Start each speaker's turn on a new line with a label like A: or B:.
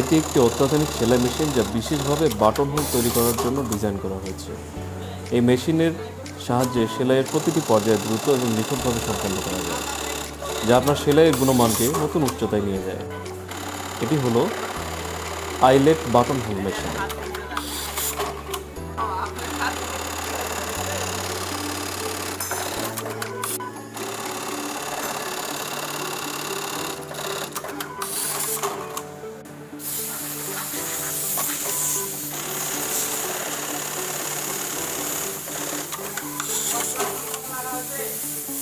A: এটি একটি অত্যাধুনিক সেলাই মেশিন যা বিশেষভাবে বাটন হোল তৈরি করার জন্য ডিজাইন করা হয়েছে। এই মেশিনের সাহায্যে সেলাইয়ের প্রতিটি পর্যায়ে দ্রুত এবং নিখুঁতভাবে সম্পন্ন করা যায়, যা আপনার সেলাইয়ের গুণমানকে নতুন উচ্চতায় নিয়ে যায়। এটি হলো eyelet button hole machine. Yes.